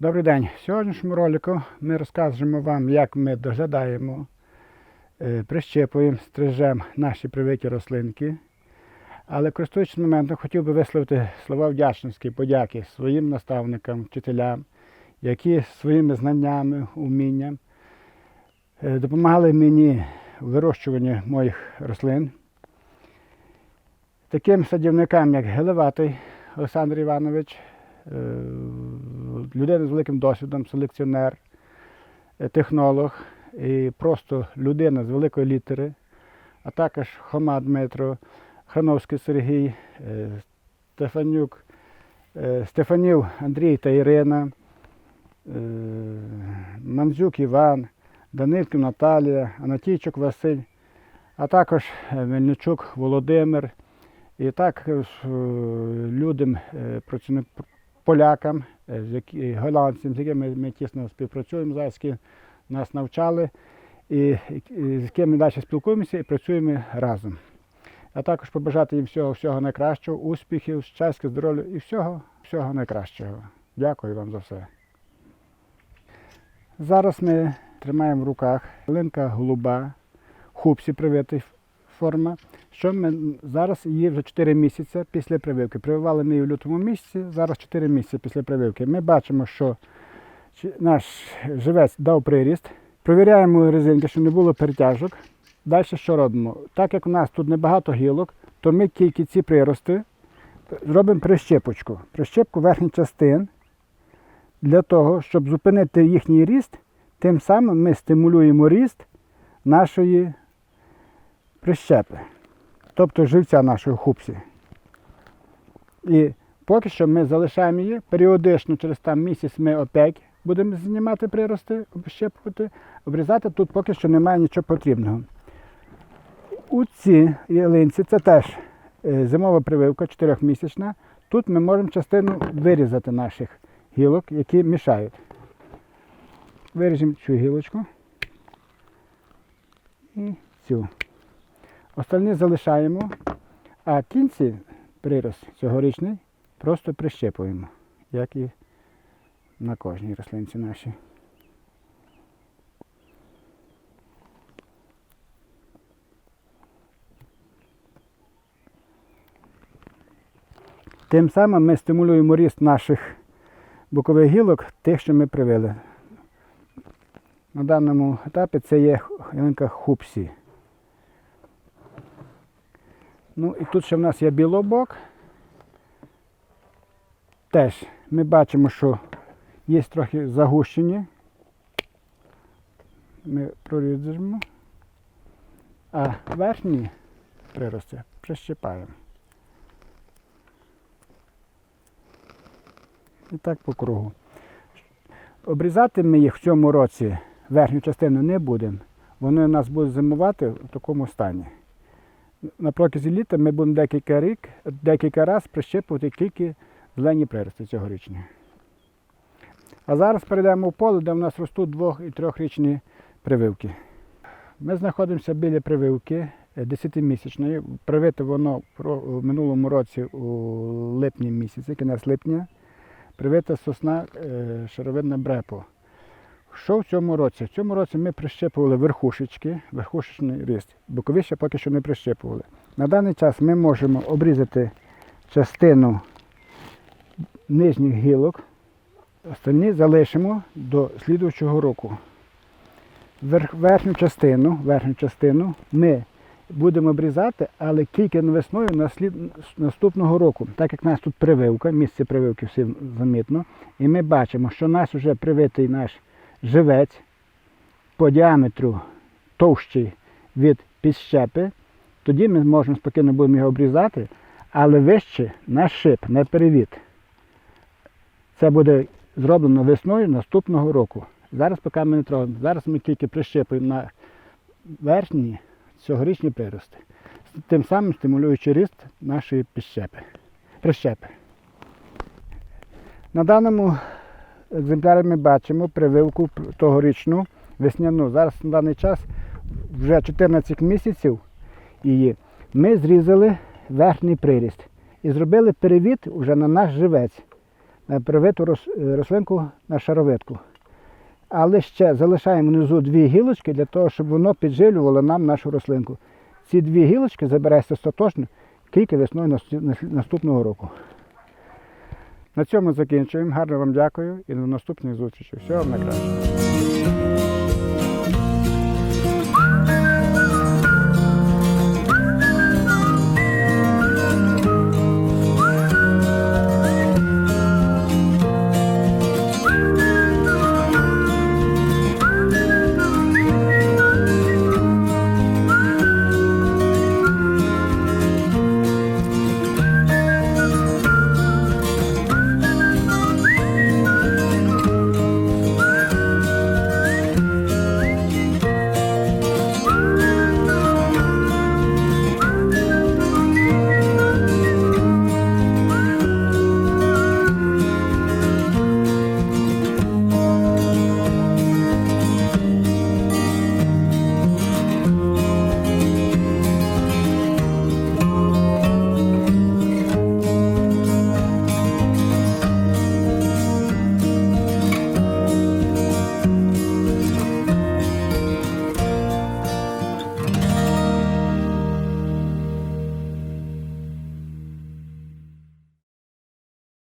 Добрий день. В сьогоднішньому ролику ми розкажемо вам, як ми доглядаємо, е, прищепуємо, стрижемо наші привиті рослинки. Але користуючись моментом, хотів би висловити слова вдячності, подяки своїм наставникам, вчителям, які своїми знаннями, умінням е, допомагали мені у вирощуванні моїх рослин. Таким садівникам, як Гелеватий Олександр Іванович, е, людина з великим досвідом, селекціонер, е, технолог і просто людина з великої літери, а також Хома Дмитро, Храновський Сергій, е, Стефанюк, е, Стефанів Андрій та Ірина, Манзюк Іван, Данилків Наталія, Анатійчук Василь, а також Мельничук Володимир. І також е, людям, полякам, е, з які- з якими ми тісно співпрацюємо зараз, які нас навчали, і з якими далі спілкуємося і працюємо разом. А також побажати їм всього, всього найкращого, успіхів, щастя, здоров'я і всього, всього найкращого. Дякую вам за все. Зараз ми тримаємо в руках линка голуба, хупсі привитий форма. Що ми зараз її вже 4 місяці після прививки. Прививали ми її в лютому місяці, зараз 4 місяці після прививки. Ми бачимо, що наш живець дав приріст. Провіряємо резинки, щоб не було перетяжок. Далі що робимо? Так як у нас тут небагато гілок, то ми тільки ці прирости зробимо прищепочку. Прищепку верхніх частин для того, щоб зупинити їхній ріст, тим самим ми стимулюємо ріст нашої прищепи, тобто живця нашої хупсі. І поки що ми залишаємо її, періодично через там місяць ми опять будемо знімати прирости, общепувати, обрізати. Тут поки що немає нічого потрібного. У цій ялинці це теж е, зимова прививка 4-місячна. Тут ми можемо частину вирізати наших гілок, які мішають. Виріжемо цю гілочку і цю. Остальні залишаємо, а кінці прирост цьогорічний просто прищепуємо, як і на кожній рослинці нашій. Тим самим ми стимулюємо ріст наших бокових гілок, тих, що ми привили. На даному етапі це є ялинка хупсі. Ну і тут ще в нас є білобок. Теж ми бачимо, що є трохи загущені. Ми прорізаємо. А верхні прирости прищипаємо. І так по кругу. Обрізати ми їх в цьому році верхню частину не будемо. Вони у нас будуть зимувати в такому стані. На протязі літа ми будемо декілька рік, декілька разів прищепувати тільки зелені прирости цьогорічні. А зараз перейдемо в поле, де в нас ростуть двох- і трьохрічні прививки. Ми знаходимося біля прививки 10-місячної. Привите воно в минулому році у липні місяці, кінець липня. Привита сосна е, шаровидна брепо. Що в цьому році? В цьому році ми прищепували верхушечки, верхушечний ріст. боковіще поки що не прищепували. На даний час ми можемо обрізати частину нижніх гілок, остальні залишимо до слідуючого року. Верх- Верхню частину, верхню частину ми будемо обрізати, але тільки весною на слід, наступного року. Так як у нас тут прививка, місце прививки всім замітно, і ми бачимо, що у нас вже привитий наш живець по діаметру товщий від підщепи, тоді ми можемо спокійно будемо його обрізати, але вище на шип, на перевід. Це буде зроблено весною наступного року. Зараз поки ми не трогаємо. Зараз ми тільки прищепуємо на верхні цьогорічні прирости, тим самим стимулюючи ріст нашої прищепи. На даному екземплярі ми бачимо прививку тогорічну весняну. Зараз на даний час вже 14 місяців її. Ми зрізали верхній приріст і зробили перевід вже на наш живець, на привиту е, рослинку на шаровидку. Але ще залишаємо внизу дві гілочки для того, щоб воно підживлювало нам нашу рослинку. Ці дві гілочки забирається остаточно тільки весною наступного року. На цьому закінчуємо. Гарно вам дякую і до наступних зустрічей. Всього вам найкращого.